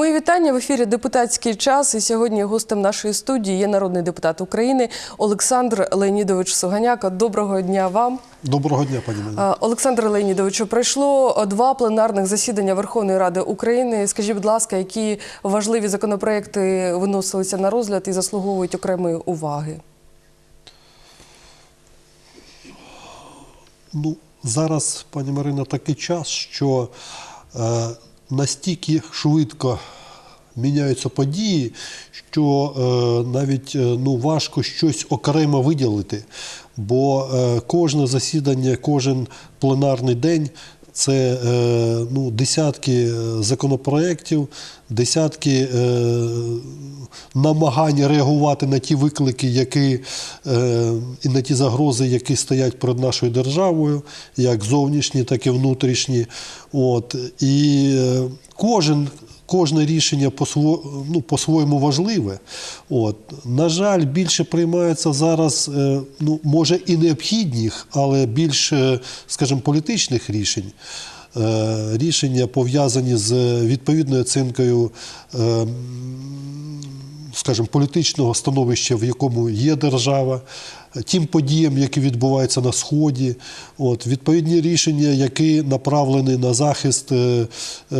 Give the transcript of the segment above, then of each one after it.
Мої вітання в ефірі Депутатський час. І сьогодні гостем нашої студії є народний депутат України Олександр Леонідович Суганяка. Доброго дня вам. Доброго дня, пані. А, Олександр Леонідовичу, пройшло два пленарних засідання Верховної Ради України. Скажіть, будь ласка, які важливі законопроекти виносилися на розгляд і заслуговують окремої уваги? Ну, зараз, пані Марина, такий час, що е, настільки швидко міняються події, що е, навіть е, ну, важко щось окремо виділити. Бо е, кожне засідання, кожен пленарний день це е, ну, десятки е, законопроєктів, десятки е, намагань реагувати на ті виклики, які і на ті загрози, які стоять перед нашою державою, як зовнішні, так і внутрішні. От. І кожен. Кожне рішення по-своєму ну, по-своєму важливе. От. На жаль, більше приймається зараз, е, ну, може, і необхідних, але більш, скажімо, політичних рішень. Е, Рішення пов'язані з відповідною оцінкою, е, скажімо, політичного становища, в якому є держава, тим подіям, які відбуваються на сході, от відповідні рішення, які направлені на захист е, е,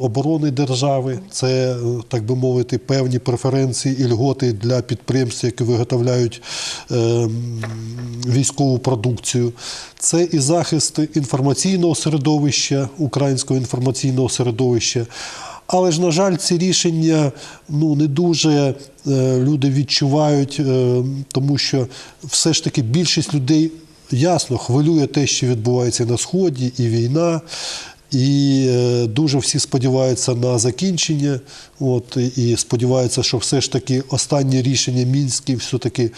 оборони держави, це е, так би мовити, певні преференції і льготи для підприємств, які виготовляють військову продукцію. Це і захист інформаційного середовища, українського інформаційного середовища. Але ж, на жаль, ці рішення ну, не дуже е, люди відчувають, е, тому що все ж таки більшість людей ясно хвилює те, що відбувається на Сході, і війна. І е, дуже всі сподіваються на закінчення. От, і сподіваються, що все ж таки останні рішення мінські все-таки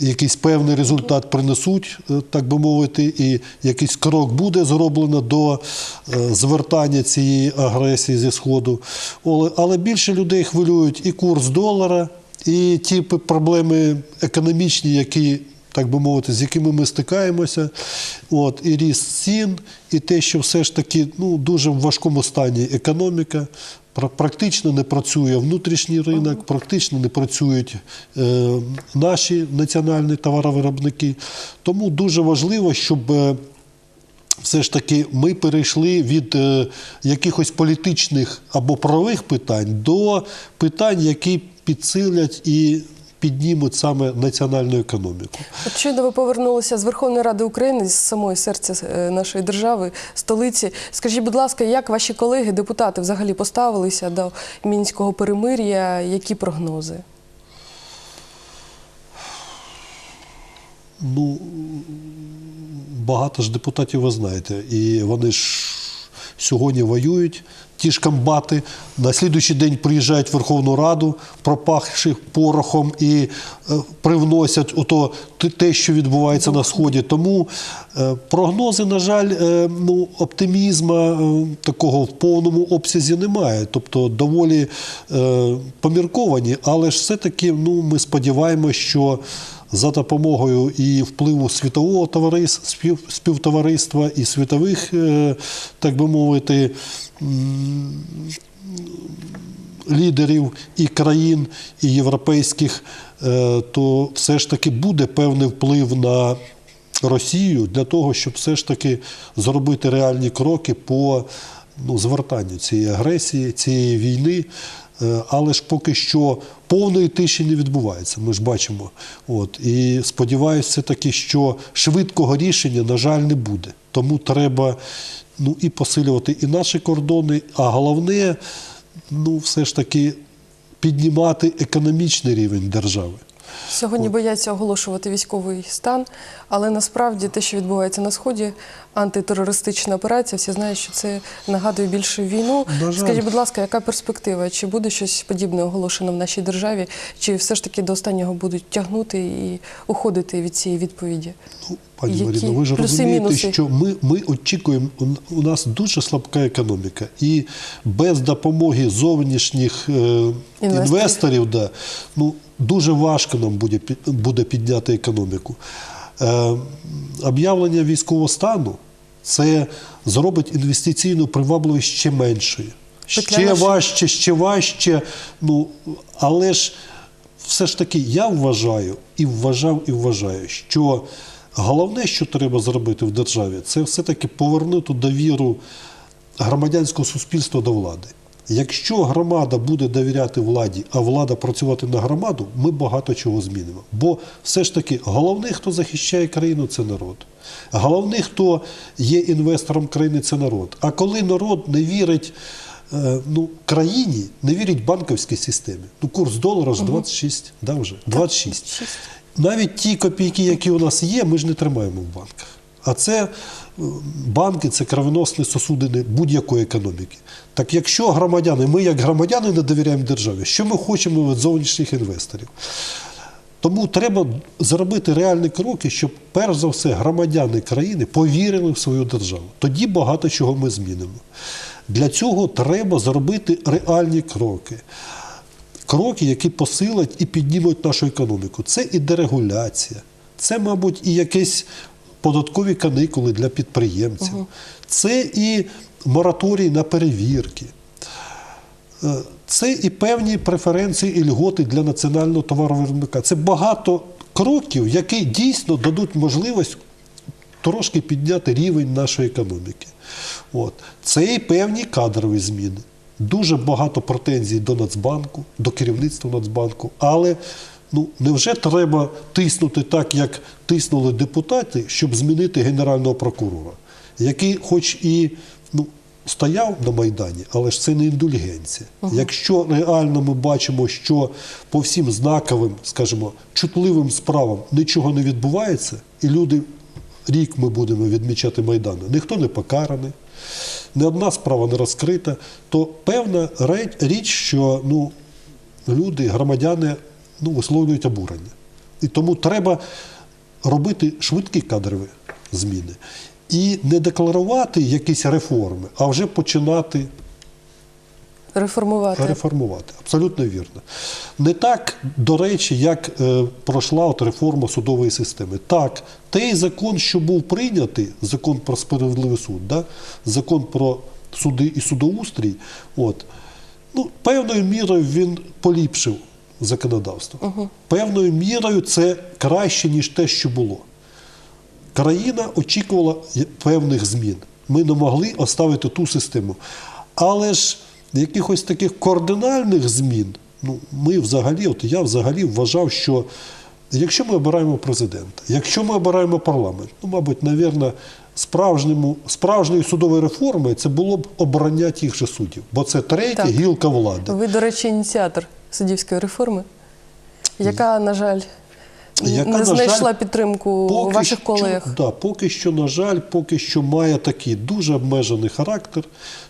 якийсь певний результат принесуть, е, так би мовити, і якийсь крок буде зроблено до е, звертання цієї агресії зі Сходу. Але- більше людей хвилюють і курс долара, і ті проблеми економічні, які. Так би мовити, з якими ми стикаємося, от і ріст цін, і те, що все ж таки ну дуже в важкому стані економіка, практично не працює внутрішній ринок, практично не працюють е, наші національні товаровиробники. Тому дуже важливо, щоб е, все ж таки ми перейшли від е, якихось політичних або правових питань до питань, які підсилять і піднімуть саме національну економіку. От щойно ви повернулися з Верховної Ради України з самої серця е, нашої держави, столиці. Скажіть, будь ласка, як ваші колеги, депутати, взагалі поставилися до мінського перемир'я? Які прогнози? Ну, багато ж депутатів ви знаєте, і вони ж сьогодні воюють, ті ж комбати, на слідуючий день приїжджають в Верховну Раду, пропахши порохом і е, привносять ото те- що відбувається на Сході. Тому е, прогнози, на жаль, е, ну, оптимізму такого в повному обсязі немає. Тобто доволі помірковані, але ж все-таки ну, ми сподіваємося, що за допомогою і впливу світового товарис- спів, співтовариства і світових, е, так би мовити, лідерів і країн, і європейських, е, то все ж таки буде певний вплив на Росію для того, щоб все ж таки зробити реальні кроки по ну, звертанню цієї агресії, цієї війни. Е, Але ж поки що повної тиші не відбувається, ми ж бачимо. От. І сподіваюся таки, що швидкого рішення, на жаль, не буде. Тому треба ну, і посилювати і наші кордони, а головне, ну, все ж таки піднімати економічний рівень держави. Сьогодні бояться оголошувати військовий стан, але насправді те, що відбувається на сході, антитерористична операція, всі знають, що це нагадує більше війну. Скажіть, будь ласка, яка перспектива? Чи буде щось подібне оголошено в нашій державі, чи все ж таки до останнього будуть тягнути і уходити від цієї відповіді? Ну, пані Які Маріно, ви ж плюси, розумієте, мінуси? що ми, ми очікуємо, у- нас дуже слабка економіка, і без допомоги зовнішніх е, Інвесторів. інвесторів, да, ну, дуже важко нам буде, буде підняти економіку. Е, об'явлення військового стану це зробить інвестиційну привабливість ще меншою. Ще важче, ще важче. Ну, але ж все ж таки я вважаю і вважав, і вважаю, що головне, що треба зробити в державі, це все-таки повернути довіру громадянського суспільства до влади. Якщо громада буде довіряти владі, а влада працювати на громаду, ми багато чого змінимо. Бо все ж таки головний, хто захищає країну, це народ. Головний, хто є інвестором країни, це народ. А коли народ не вірить е, ну, країні, не вірить банківській системі, ну курс долара ж 26, да, вже? 26. Навіть ті копійки, які у нас є, ми ж не тримаємо в банках. А це е, банки це кровоносні сосудини будь-якої економіки. Так якщо громадяни, ми як громадяни не довіряємо державі, що ми хочемо від зовнішніх інвесторів? Тому треба зробити реальні кроки, щоб перш за все громадяни країни повірили в свою державу. Тоді багато чого ми змінимо. Для цього треба зробити реальні кроки. Кроки, які посилять і піднімуть нашу економіку. Це і дерегуляція, це, мабуть, і якісь податкові каникули для підприємців, це і мораторій на перевірки. Е, Це і певні преференції і льготи для національного товаровиробника. Це багато кроків, які дійсно дадуть можливість трошки підняти рівень нашої економіки. От. Це і певні кадрові зміни. Дуже багато претензій до Нацбанку, до керівництва Нацбанку. Але ну, невже треба тиснути так, як тиснули депутати, щоб змінити генерального прокурора, який, хоч і ну, стояв на Майдані, але ж це не індульгенція. Якщо реально ми бачимо, що по всім знаковим, скажімо, чутливим справам нічого не відбувається, і люди рік ми будемо відмічати Майдану, ніхто не покараний, ні одна справа не розкрита, то певна річ, що ну, люди, громадяни ну, висловлюють обурення. І тому треба робити швидкі кадрові зміни. І не декларувати якісь реформи, а вже починати Реформувати. реформувати. Абсолютно вірно. Не так, до речі, як е, пройшла от реформа судової системи. Так, той закон, що був прийнятий, закон про справедливий суд, да? закон про суди і судоустрій, от, ну, певною мірою він поліпшив законодавство. Певною мірою це краще, ніж те, що було. Країна очікувала певних змін. Ми не могли оставити ту систему. Але ж якихось таких кардинальних змін, ну, ми взагалі, от я взагалі вважав, що якщо ми обираємо президента, якщо ми обираємо парламент, ну, мабуть, навірно, справжньому, справжньою судовою реформою це було б обрання тих же суддів, бо це третя Так. гілка влади. Ви, до речі, ініціатор суддівської реформи, яка, на жаль, Яка, не знайшла жаль, підтримку Поки ваших що, колег. Да, поки що, на жаль, поки що має такий дуже обмежений характер,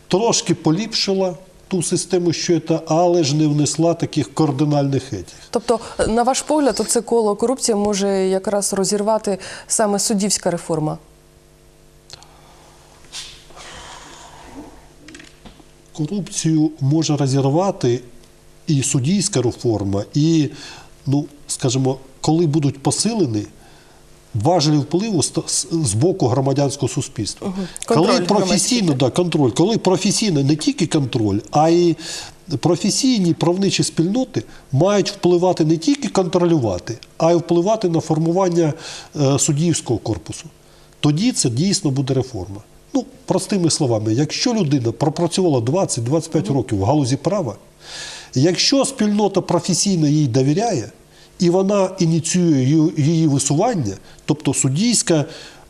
трошки поліпшила ту систему, що це, але ж не внесла таких кардинальних етіх. Тобто, на ваш погляд, оце коло корупції може якраз розірвати саме суддівська реформа. Корупцію може розірвати і суддійська реформа, і, ну, скажімо, коли будуть посилені важелі впливу з- боку громадянського суспільства. Контроль Коли професійно, да, контроль, коли професійно не тільки контроль, а й професійні правничі спільноти мають впливати не тільки контролювати, а й впливати на формування е, суддівського корпусу. Тоді це дійсно буде реформа. Ну, простими словами, якщо людина пропрацювала 20-25 років в галузі права, якщо спільнота професійно їй довіряє, і вона ініціює її- висування, тобто суддійська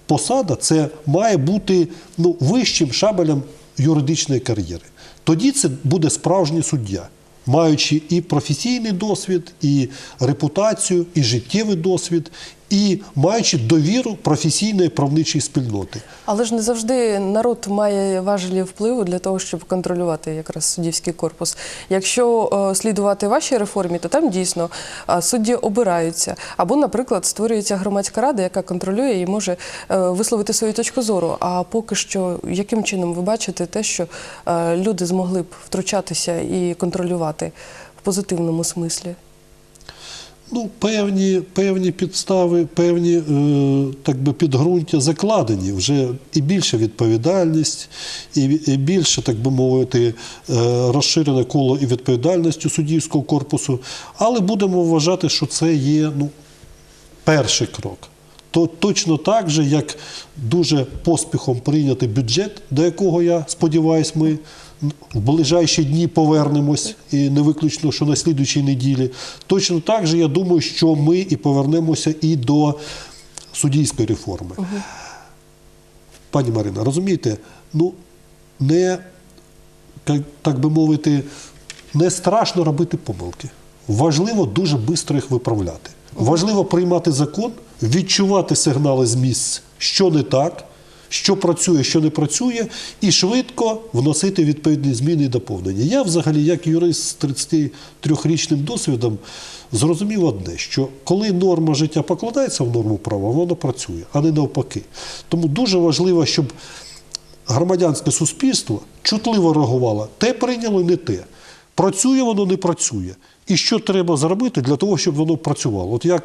посада, це має бути ну, вищим шабелем юридичної кар'єри. Тоді це буде справжній суддя, маючи і професійний досвід, і репутацію, і життєвий досвід, і маючи довіру професійної правничої спільноти. Але ж не завжди народ має важелі впливу для того, щоб контролювати якраз суддівський корпус. Якщо е, слідувати вашій реформі, то там дійсно судді обираються. Або, наприклад, створюється громадська рада, яка контролює і може е, висловити свою точку зору. А поки що, яким чином ви бачите те, що е, люди змогли б втручатися і контролювати в позитивному смислі? Ну, певні, певні підстави, певні е, так би, підґрунтя закладені. Вже і більша відповідальність, і, і більше, так би мовити, е, розширене коло і відповідальності суддівського корпусу. Але будемо вважати, що це є ну, перший крок. То точно так же, як дуже поспіхом прийняти бюджет, до якого я сподіваюся, ми в ближайші дні повернемось, і не виключно, що на слідуючій неділі. Точно так же, я думаю, що ми і повернемося і до суддійської реформи. Пані Марина, розумієте, ну не так би мовити, не страшно робити помилки. Важливо дуже швидко їх виправляти. Важливо приймати закон, відчувати сигнали з місць, що не так, що працює, що не працює, і швидко вносити відповідні зміни і доповнення. Я взагалі, як юрист з 33-річним досвідом, зрозумів одне, що коли норма життя покладається в норму права, воно працює, а не навпаки. Тому дуже важливо, щоб громадянське суспільство чутливо реагувало. Те прийняло, не те. Працює воно, не працює. І що треба зробити для того, щоб воно працювало? От як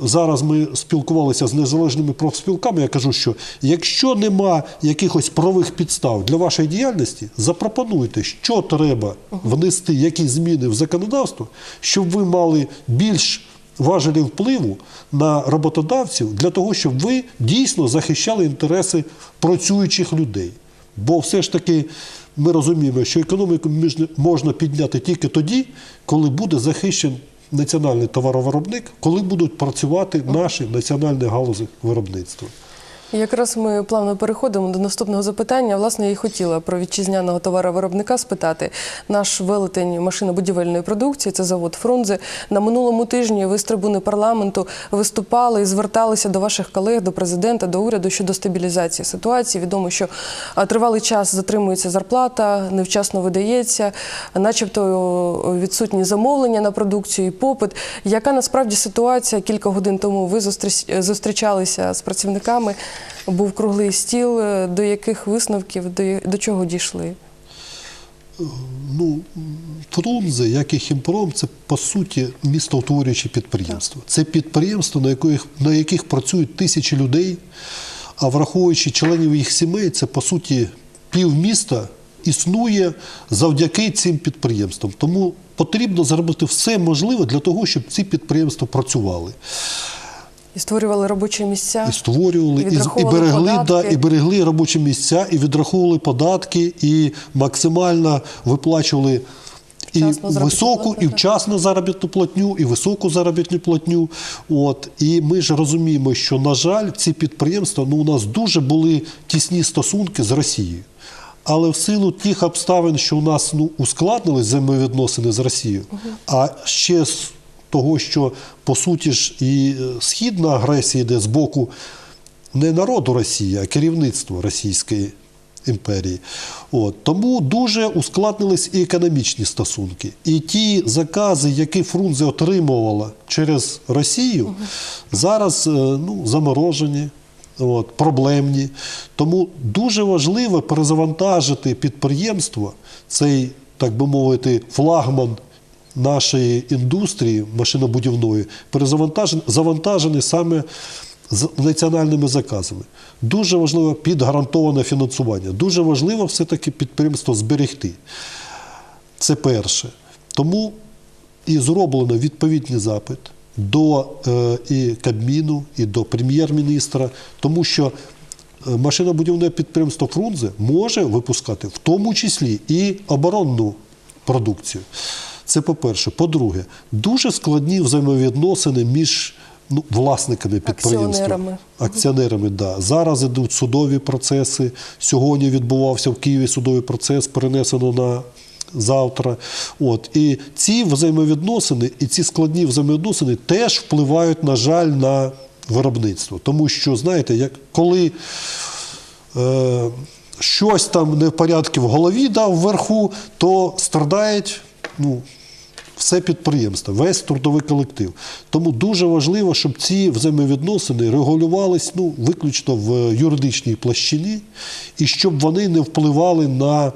зараз ми спілкувалися з незалежними профспілками, я кажу, що якщо нема якихось правових підстав для вашої діяльності, запропонуйте, що треба внести, які зміни в законодавство, щоб ви мали більш важелі впливу на роботодавців для того, щоб ви дійсно захищали інтереси працюючих людей. Бо все ж таки ми розуміємо, що економіку можна підняти тільки тоді, коли буде захищений національний товаровиробник, коли будуть працювати наші національні галузі виробництва. Якраз ми плавно переходимо до наступного запитання. Власне, я і хотіла про вітчизняного товаровиробника спитати. Наш велетень машинобудівельної продукції, це завод Фрунзе. На минулому тижні ви з трибуни парламенту виступали і зверталися до ваших колег, до президента, до уряду щодо стабілізації ситуації. Відомо, що тривалий час затримується зарплата, невчасно видається, начебто відсутні замовлення на продукцію і попит. Яка насправді ситуація? Кілька годин тому ви зустріч- зустрічалися з працівниками. Був круглий стіл. Е, До яких висновків, до, до чого дійшли? Ну, Фрунзе, як і Хімпром, це по суті містоутворюючі підприємства. Це підприємства, на яких, на яких працюють тисячі людей, а враховуючи членів їх сімей, це по суті півміста існує завдяки цим підприємствам. Тому потрібно зробити все можливе для того, щоб ці підприємства працювали. І створювали робочі місця. І створювали, І і, берегли, да, і берегли робочі місця, і відраховували податки, і максимально виплачували і Вчасно високу, платню, і вчасну заробітну платню, і високу заробітну платню. От. І ми ж розуміємо, що, на жаль, ці підприємства, ну, у нас дуже були тісні стосунки з Росією. Але в силу тих обставин, що у нас ну, ускладнились взаємовідносини з Росією, а ще того, що по суті ж і е, східна агресія йде з боку не народу Росії, а керівництва Російської імперії. От. Тому дуже ускладнились і економічні стосунки. І ті закази, які Фрунзе отримувала через Росію, зараз е, ну, заморожені. От, проблемні. Тому дуже важливо перезавантажити підприємство, цей, так би мовити, флагман нашої індустрії машинобудівної, перезавантажений завантажений саме з національними заказами. Дуже важливо підгарантоване фінансування. Дуже важливо все-таки підприємство зберегти. Це перше. Тому і зроблено відповідний запит до е, і Кабміну, і до прем'єр-міністра, тому що е, машинобудівне підприємство Фрунзе може випускати в тому числі і оборонну продукцію. Це по-перше. По-друге, дуже складні взаємовідносини між ну, власниками підприємства. Акціонерами. Акціонерами, да. Зараз ідуть судові процеси. Сьогодні відбувався в Києві судовий процес, перенесено на завтра. От. І ці взаємовідносини, і ці складні взаємовідносини теж впливають, на жаль, на виробництво. Тому що, знаєте, як коли е, щось там не в порядку в голові дав вверху, то страдають ну, все підприємство, весь трудовий колектив. Тому дуже важливо, щоб ці взаємовідносини регулювались ну, виключно в юридичній площині, і щоб вони не впливали на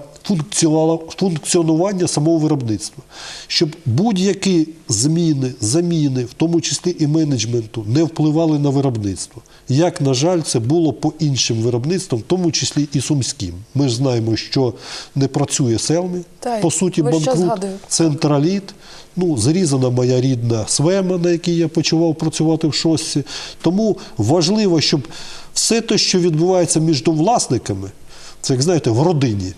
функціонування самого виробництва, щоб будь-які зміни, заміни, в тому числі і менеджменту, не впливали на виробництво. Як, на жаль, це було по іншим виробництвам, в тому числі і сумським. Ми ж знаємо, що не працює селмі, Так, по суті, банкрут, централіт. Ну, зрізана моя рідна свема, на якій я почував працювати в шостці. Тому важливо, щоб все те, що відбувається між власниками, це як знаєте, в родині,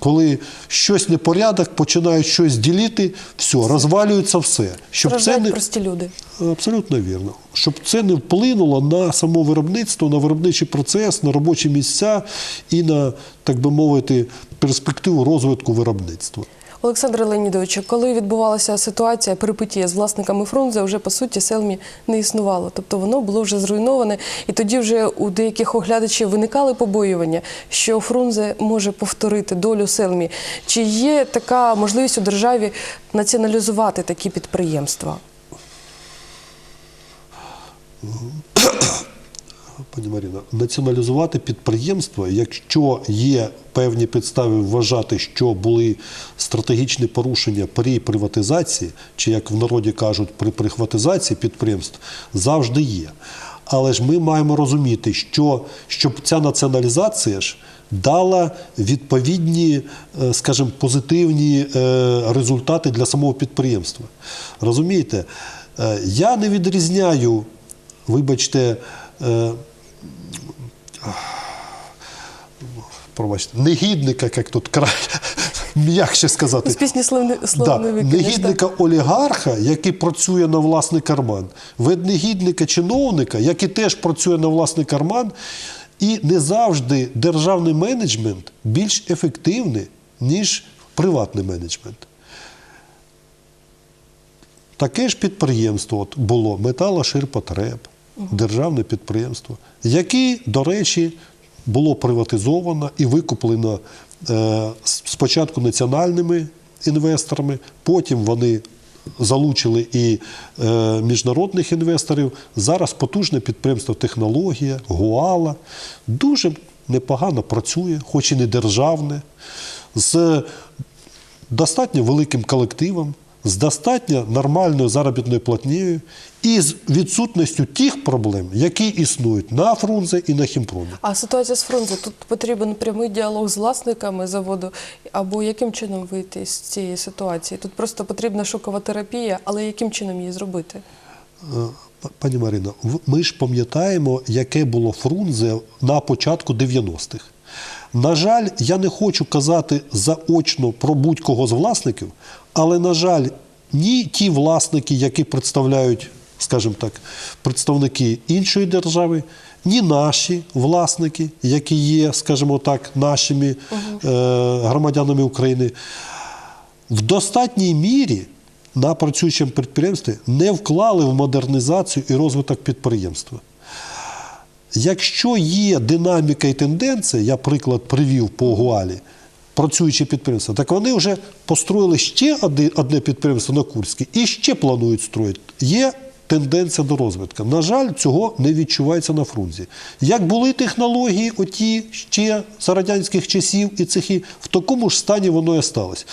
коли щось непорядок, починають щось ділити, все, розвалюється все. Щоб це не прості люди. абсолютно вірно, щоб це не вплинуло на само виробництво, на виробничий процес, на робочі місця і на, так би мовити, перспективу розвитку виробництва. Олександре Леонідовичу, коли відбувалася ситуація перипетія з власниками Фрунзе, вже по суті селмі не існувало. Тобто воно було вже зруйноване, і тоді вже у деяких оглядачів виникали побоювання, що Фрунзе може повторити долю селмі. Чи є така можливість у державі націоналізувати такі підприємства? Пані Маріна, націоналізувати підприємства, якщо є певні підстави вважати, що були стратегічні порушення при приватизації, чи як в народі кажуть, при прихватизації підприємств, завжди є. Але ж ми маємо розуміти, що щоб ця націоналізація ж дала відповідні, е, скажімо, позитивні е, результати для самого підприємства. Розумієте, Е, я не відрізняю, вибачте, пробачте, негідника, як тут край, м'якше сказати. З пісні словни, Да, викинеш, так? негідника олігарха, який працює на власний карман, від негідника чиновника, який теж працює на власний карман, і не завжди державний менеджмент більш ефективний, ніж приватний менеджмент. Таке ж підприємство от було Металоширпотреб, державне підприємство, яке, до речі, було приватизовано і викуплено е, спочатку національними інвесторами, потім вони залучили і е, міжнародних інвесторів. Зараз потужне підприємство Технологія, Гуала дуже непогано працює, хоч і не державне, з достатньо великим колективом, з достатньо нормальною заробітною платнею і з відсутністю тих проблем, які існують на Фрунзе і на Хімпромі. А ситуація з Фрунзе, тут потрібен прямий діалог з власниками заводу, або яким чином вийти з цієї ситуації? Тут просто потрібна шокова терапія, але яким чином її зробити? Е, Пані Марино, ми ж пам'ятаємо, яке було Фрунзе на початку 90-х. На жаль, я не хочу казати заочно про будь-кого з власників, але, на жаль, ні ті власники, які представляють, скажімо так, представники іншої держави, ні наші власники, які є, скажімо так, нашими е, громадянами України, в достатній мірі на працюючому підприємстві не вклали в модернізацію і розвиток підприємства. Якщо є динаміка і тенденція, я приклад привів по Гуалі, працюючі підприємства, так вони вже построїли ще одне, одне підприємство на Курській і ще планують строїти. Є тенденція до розвитку. На жаль, цього не відчувається на Фрунзі. Як були технології, оті ще за радянських часів і цехи, в такому ж стані воно і сталося.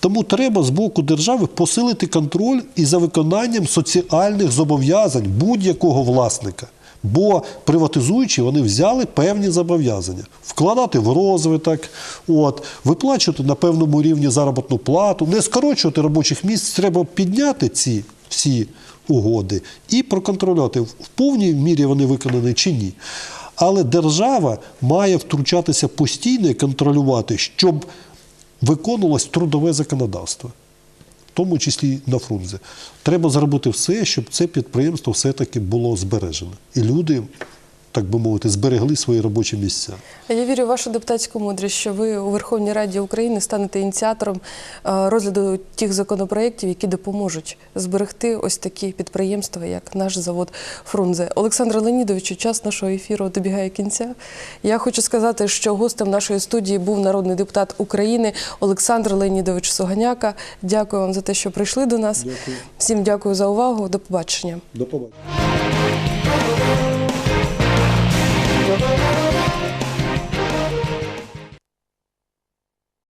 Тому треба з боку держави посилити контроль і за виконанням соціальних зобов'язань будь-якого власника. Бо приватизуючи, вони взяли певні зобов'язання вкладати в розвиток, от, виплачувати на певному рівні заробітну плату, не скорочувати робочих місць, треба підняти ці всі угоди і проконтролювати, в повній мірі вони виконані чи ні. Але держава має втручатися постійно і контролювати, щоб виконувалось трудове законодавство, в тому числі на Фрунзе. Треба зробити все, щоб це підприємство все-таки було збережене. І люди, так би мовити, зберегли свої робочі місця. Я вірю в вашу депутатську мудрість, що ви у Верховній Раді України станете ініціатором е, розгляду тих законопроєктів, які допоможуть зберегти ось такі підприємства, як наш завод Фрунзе. Олександр Леонідовичу, час нашого ефіру добігає кінця. Я хочу сказати, що гостем нашої студії був народний депутат України Олександр Леонідович Суганяка. Дякую вам за те, що прийшли до нас. Дякую. Всім дякую за увагу. До побачення. До побачення.